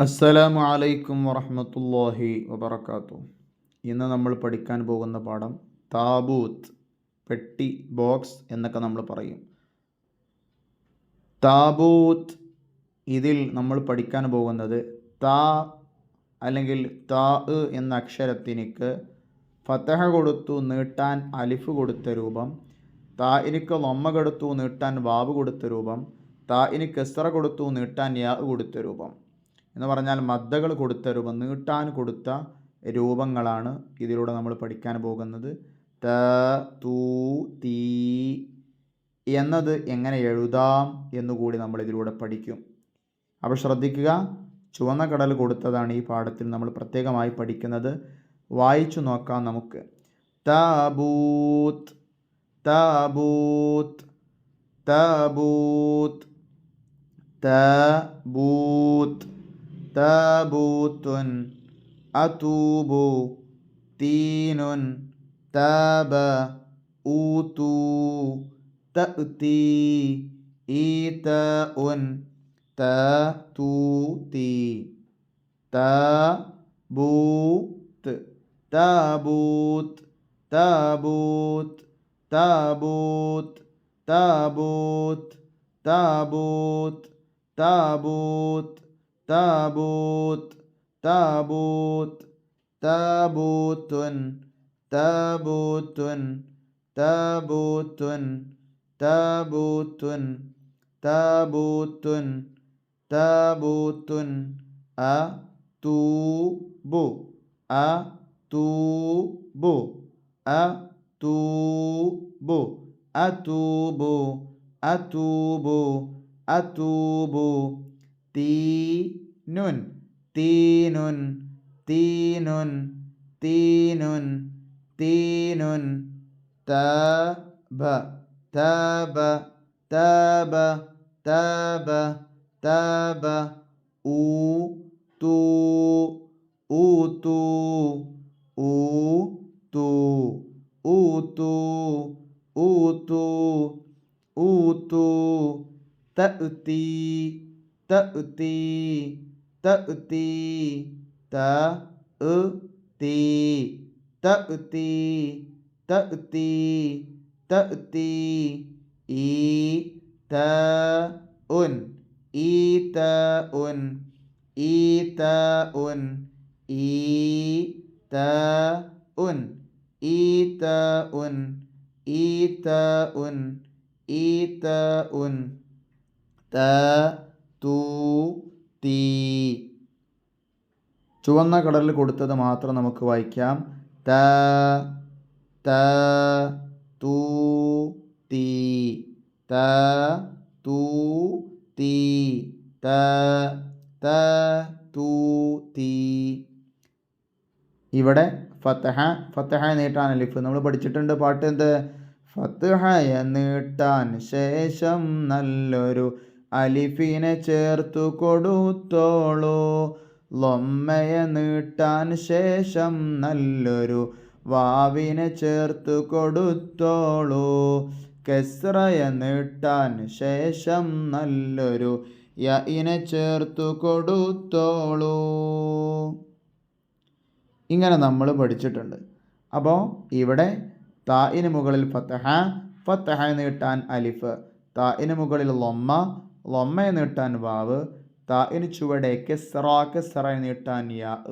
അസ്സലാമു അലൈക്കും വറഹമത്തല്ലാഹി വബർക്കാത്തു ഇന്ന് നമ്മൾ പഠിക്കാൻ പോകുന്ന പാഠം താബൂത്ത് പെട്ടി ബോക്സ് എന്നൊക്കെ നമ്മൾ പറയും. താബൂത്ത് ഇതിൽ നമ്മൾ പഠിക്കാൻ പോകുന്നത് താ അല്ലെങ്കിൽ താ എന്ന അക്ഷരത്തിനിക്ക് ഫതഹ കൊടുത്തു നീട്ടാൻ അലിഫ് കൊടുത്ത രൂപം താ ഇനിക്ക് ലൊമ്മ കൊടുത്തു നീട്ടാൻ വാവ് കൊടുത്ത രൂപം താ താഇന് കെസ്റ കൊടുത്തു നീട്ടാൻ യാ കൊടുത്ത രൂപം. എന്ന് പറഞ്ഞാൽ മദ്ദകൾ കൊടുത്ത രൂപം നീട്ടാൻ കൊടുത്ത രൂപങ്ങളാണ് ഇതിലൂടെ നമ്മൾ പഠിക്കാൻ പോകുന്നത്. ത തൂ തീ എന്നത് എങ്ങനെ എഴുതാം എന്നുകൂടി നമ്മൾ ഇതിലൂടെ പഠിക്കും. അപ്പോൾ ശ്രദ്ധിക്കുക ചുവന്ന കടൽ കൊടുത്തതാണ് ഈ പാഠത്തിൽ നമ്മൾ പ്രത്യേകമായി പഠിക്കുന്നത്. വായിച്ചു നോക്കാം നമുക്ക്. തബൂത്ത് തബൂത്ത് തബൂത്ത് താബൂത്ത്. تابوت أتوب تين تاب أوتوا تأتي إيتاء تاتوتي تابوت تابوت تابوت تابوت تابوت تابوت تابوت താബൂത്ത് താബൂത്ത് താബൂത്തുൻ താബൂത്തുൻ താബൂത്തുൻ താബൂത്തുൻ താബൂത്തുൻ താബൂത്തുൻ അ തൂബു അ തൂബു അ തൂബു tinun. Tinun. Tinun. Tinun. Tinun. Taba. Taba. Taba. Taba. Taba. Utu. Utu. Utu. Utu. Utu. Utu. Ta'ti ta'ti ta'ti ta'ti ta'ti ta'ti ta'ti i ta'un i ta'un i ta'un i ta'un i ta'un i ta'un i ta'un ta ത തീ. ചുവന്ന കടലിൽ കൊടുത്തത് മാത്രം നമുക്ക് വായിക്കാം. ത ത തൂ തീ. ത തൂ തീ. ത ത തൂ തീ. ഇവിടെ ഫത്തഹ ഫത്തഹ നീട്ടാൻ അലിഫ്. നമ്മൾ പഠിച്ചിട്ടുണ്ട് പാട്ട് എന്ത്? ഫത്തഹ നീട്ടാൻ ശേഷം നല്ലൊരു അലിഫിനെ ചേർത്തു കൊടുത്തോളൂ. ലൊമ്മയെ നീട്ടാൻ ശേഷം നല്ലൊരു വാവിനെ ചേർത്തു കൊടുത്തോളൂ. കെസ്രയ നീട്ടാൻ ശേഷം നല്ലൊരു യഇനെ ചേർത്തു കൊടുത്തോളൂ. ഇങ്ങനെ നമ്മൾ പഠിച്ചിട്ടുണ്ട്. അപ്പോൾ ഇവിടെ തായിന് മുകളിൽ ഫത്തഹ ഫത്തഹ നീട്ടാൻ അലിഫ് തായിന് മുകളിൽ ലൊമ്മ ലൊമ്മയെ നീട്ടാൻ വാവ് തായിന് ചുവടെ കെസ്റ കെസ്റ നീട്ടാൻ യാ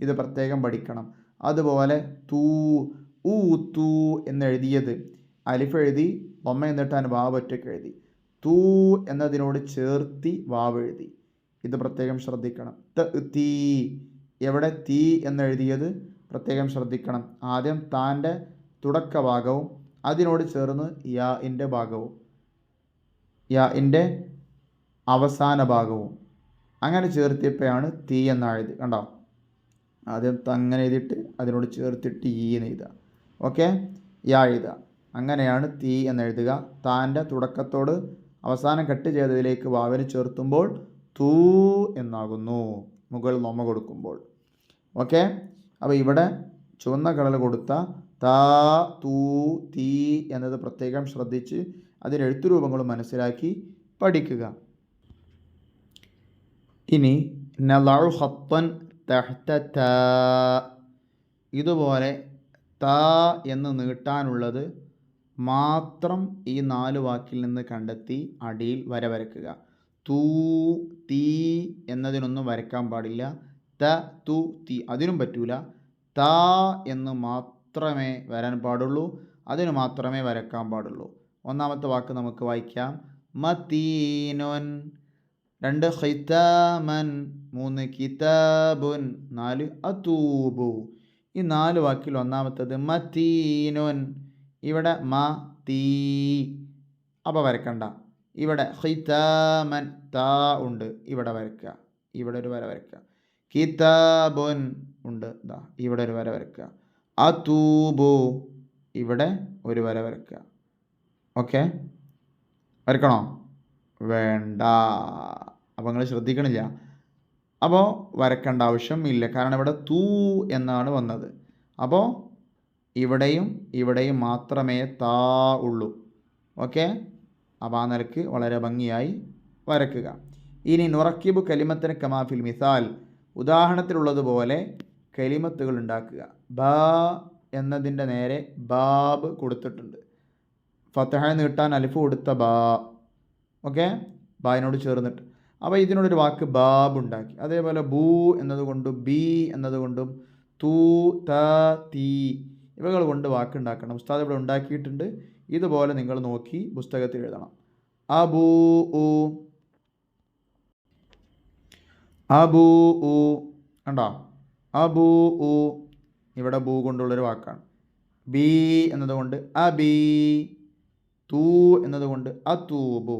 ഇത് പ്രത്യേകം പഠിക്കണം. അതുപോലെ തൂ ഊ തൂ എന്നെഴുതിയത്. അലിഫ് എഴുതി നീട്ടാൻ വാവ് ഒറ്റയ്ക്ക് എഴുതി. തൂ എന്നതിനോട് ചേർത്തി വാവ് എഴുതി. ഇത് പ്രത്യേകം ശ്രദ്ധിക്കണം. ത തീ. എവിടെ തീ എന്നെഴുതിയത്? പ്രത്യേകം ശ്രദ്ധിക്കണം. ആദ്യം താന്റെ തുടക്ക ഭാഗവും അതിനോട് ചേർന്ന് യാ ഇന്റെ ഭാഗവും. യാ ഇന്റെ അവസാന ഭാഗവും. അങ്ങനെ ചേർത്തിയപ്പോഴാണ് തീ എന്നായത് കണ്ടോ? ആദ്യം അങ്ങനെ എഴുതിയിട്ട് അതിനോട് ചേർത്തിട്ട് ഈ എന്ന് എഴുതുക. ഓക്കെ? യാ എഴുതുക. അങ്ങനെയാണ് തീ എന്ന് എഴുതുക. താന്റെ തുടക്കത്തോട് അവസാനം കട്ട് ചെയ്തതിലേക്ക് വാവിന് ചേർത്തുമ്പോൾ തൂ എന്നാകുന്നു. മുകൾ നൊമ കൊടുക്കുമ്പോൾ. ഓക്കെ? അപ്പോൾ ഇവിടെ ചുവന്ന കളർ കൊടുത്ത താ തൂ തീ എന്നത് പ്രത്യേകം ശ്രദ്ധിച്ച് അതിന്റെ എഴുത്തുരൂപങ്ങളും മനസ്സിലാക്കി പഠിക്കുക. ഇനി നലു ഹത്തൻ തഹ്ത ത. ഇതുപോലെ ത എന്ന് നീട്ടാനുള്ളത് മാത്രം ഈ നാല് വാക്കിൽ നിന്ന് കണ്ടെത്തി അടിയിൽ വര വരക്കുക തൂ തീ എന്നതിനൊന്നും വരക്കാൻ പാടില്ല. ത തു തീ അതിനും പറ്റൂല. ത എന്ന് മാത്രമേ വരാൻ പാടുള്ളൂ. അതിന് മാത്രമേ വരക്കാൻ പാടുള്ളൂ. ഒന്നാമത്തെ വാക്ക് നമുക്ക് വായിക്കാം. മത്തീനൊൻ രണ്ട് ഹൈത്താമൻ മൂന്ന് കിതാബുൻ നാല് അതൂബു ഈ നാല് വാക്കിൽ ഒന്നാമത്തത് മതീനുൻ ഇവിടെ മ തീ. അപ്പോൾ വരക്കണ്ട. ഇവിടെ ഹൈത്താമൻ താ ഉണ്ട്. ഇവിടെ വരക്കുക ഇവിടെ ഒരു വര വരക്കുക കിതാബുൻ ഉണ്ട്. ദാ ഇവിടെ ഒരു വര വരക്കുക അതൂബു ഇവിടെ ഒരു വര വരക്കുക ഓക്കെ? വരക്കണോ വേണ്ട. അപ്പോൾ നിങ്ങൾ ശ്രദ്ധിക്കണില്ല. അപ്പോൾ വരക്കേണ്ട ആവശ്യം ഇല്ല. കാരണം ഇവിടെ തൂ എന്നാണ് വന്നത്. അപ്പോൾ ഇവിടെയും ഇവിടെയും മാത്രമേ താ ഉള്ളൂ. ഓക്കെ? അപ്പോൾ ആ നിലയ്ക്ക് വളരെ ഭംഗിയായി വരക്കുക. ഇനി നുറക്കിബ് കലിമത്തിന് കമാഫിൽ മിസാൽ. ഉദാഹരണത്തിലുള്ളതുപോലെ കലിമത്തുകൾ ഉണ്ടാക്കുക. ബ എന്നതിന്റെ നേരെ ബാബ് കൊടുത്തിട്ടുണ്ട്. ഫത്തഹ നീട്ടാൻ അലിഫ് കൊടുത്ത ബാ. ഓക്കെ? ബായിനോട് ചേർന്നിട്ട്. അപ്പോൾ ഇതിനോടൊരു വാക്ക് ബാബ് ഉണ്ടാക്കി. അതേപോലെ ബൂ എന്നതുകൊണ്ടും ബി എന്നതുകൊണ്ടും തൂ ത തീ ഇവകൾ കൊണ്ട് വാക്ക് ഉണ്ടാക്കണം ഉസ്താദ് ഇവിടെ ഉണ്ടാക്കിയിട്ടുണ്ട്. ഇതുപോലെ നിങ്ങൾ നോക്കി പുസ്തകത്തിൽ എഴുതണം. അബൂ ഉ. അബൂ ഉ. കണ്ടോ? അബൂ ഉ. ഇവിടെ ബൂ കൊണ്ടുള്ളൊരു വാക്കാണ്. ബി എന്നതുകൊണ്ട് അബി തൂ എന്നതുകൊണ്ട് അതൂബു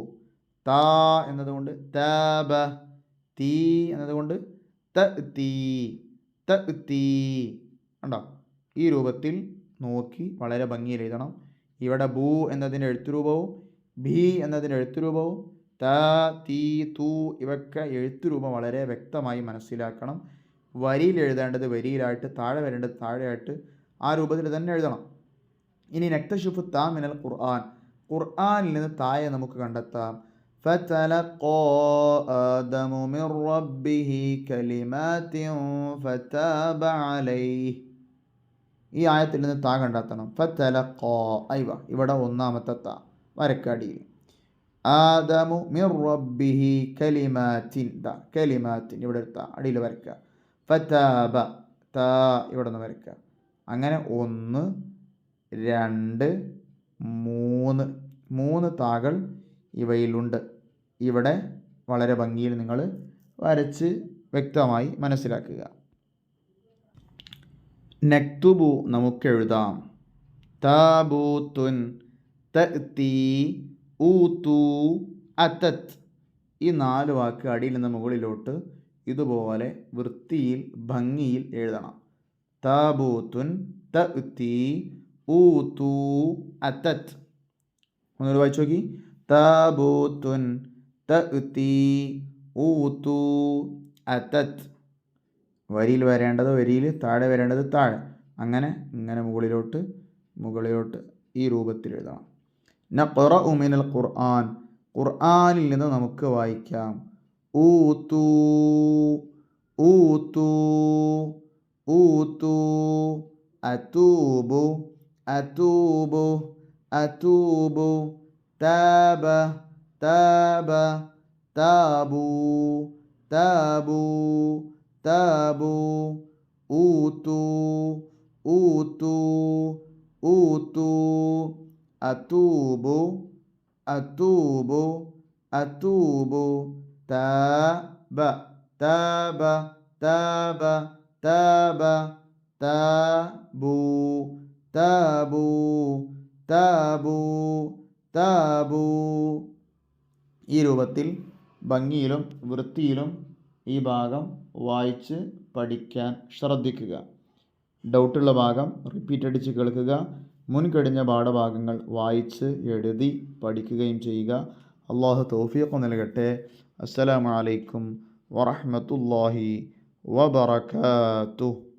താ എന്നതുകൊണ്ട് തബ തീ എന്നതുകൊണ്ട് ത തീ ത തീ. കണ്ടോ? ഈ രൂപത്തിൽ നോക്കി വളരെ ഭംഗിയിൽ എഴുതണം. ഇവിടെ ഭൂ എന്നതിന്റെ എഴുത്തുരൂപവും ഭി എന്നതിന്റെ എഴുത്തുരൂപവും ത തീ തൂ ഇവയൊക്കെ എഴുത്തുരൂപം വളരെ വ്യക്തമായി മനസ്സിലാക്കണം. വരിയിൽ എഴുതേണ്ടത് വരിയിലായിട്ട് താഴെ വരേണ്ടത് താഴെയായിട്ട് ആ രൂപത്തിൽ തന്നെ എഴുതണം. ഇനി നക്തഷുഫ് താ മിനൽ ഖുർആൻ. ഖുർആനിൽ നിന്ന് തായെ നമുക്ക് കണ്ടെത്താം. فتلقى آدم من ربه كلمات فتاب عليه ഈ ആയത്തിൽ നിന്ന് താ കണ്ടെത്തണം ഫത്തലക്കോ ഐവ ഇവിടെ ഒന്നാമത്തെ താ വരക്കടിയിൽ ആദമു മിർ റബ്ബിഹി കലിമാത്തിൻ ദ കലിമാത്തിൻ ഇവിടെ ഒരു താ അടിയിൽ വരക്കുക ഫതാബ താ ഇവിടെ നിന്ന് വരക്കുക അങ്ങനെ ഒന്ന് രണ്ട് മൂന്ന് മൂന്ന് താകൾ ഇവയിലുണ്ട്. ഇവിടെ വളരെ ഭംഗിയിൽ നിങ്ങൾ വരച്ച് വ്യക്തമായി മനസ്സിലാക്കുക. നെക്തുബു നമുക്ക് എഴുതാം താബൂത്തുൻ തീ ഊത്തു അത്തത്ത് ഈ നാല് വാക്ക് അടിയിൽ നിന്ന് മുകളിലോട്ട് ഇതുപോലെ വൃത്തിയിൽ ഭംഗിയിൽ എഴുതണം. തബൂത്തുൻ തീ ഊത്തു അത്തത്ത് ഒന്നുകൂടി വായിച്ചു നോക്കി. താബൂത്തുൻ തീ ഊത്തു അതത്. വരിയിൽ വരേണ്ടത് വരിയിൽ താഴെ വരേണ്ടത് താഴെ. അങ്ങനെ ഇങ്ങനെ മുകളിലോട്ട് മുകളിലോട്ട് ഈ രൂപത്തിൽ എഴുതണം. നഖറ ഉമിനൽ ഖുർആൻ. ഖുർആനിൽ നിന്ന് നമുക്ക് വായിക്കാം. ഊത്തു ഊത്തു ഊത്തു അതൂബു അതൂബു അതൂബു താബ താബ താബു താബു താബു ഊത്തു ഊത്തു ഊത്തു അതൂബു അതൂബു അതൂബു താബ താബ താബ താബ താബു താബു താബു താബു. ഈ രൂപത്തിൽ ഭംഗിയിലും വൃത്തിയിലും ഈ ഭാഗം വായിച്ച് പഠിക്കാൻ ശ്രദ്ധിക്കുക. ഡൗട്ടുള്ള ഭാഗം റിപ്പീറ്റ് അടിച്ച് കേൾക്കുക. മുൻകഴിഞ്ഞ പാഠഭാഗങ്ങൾ വായിച്ച് എഴുതി പഠിക്കുകയും ചെയ്യുക. അള്ളാഹു തോഫിയൊക്കെ നൽകട്ടെ. അസ്സലാമലൈക്കും അലൈക്കും വറഹ്മത്തുള്ളാഹി വബറകാതുഹു.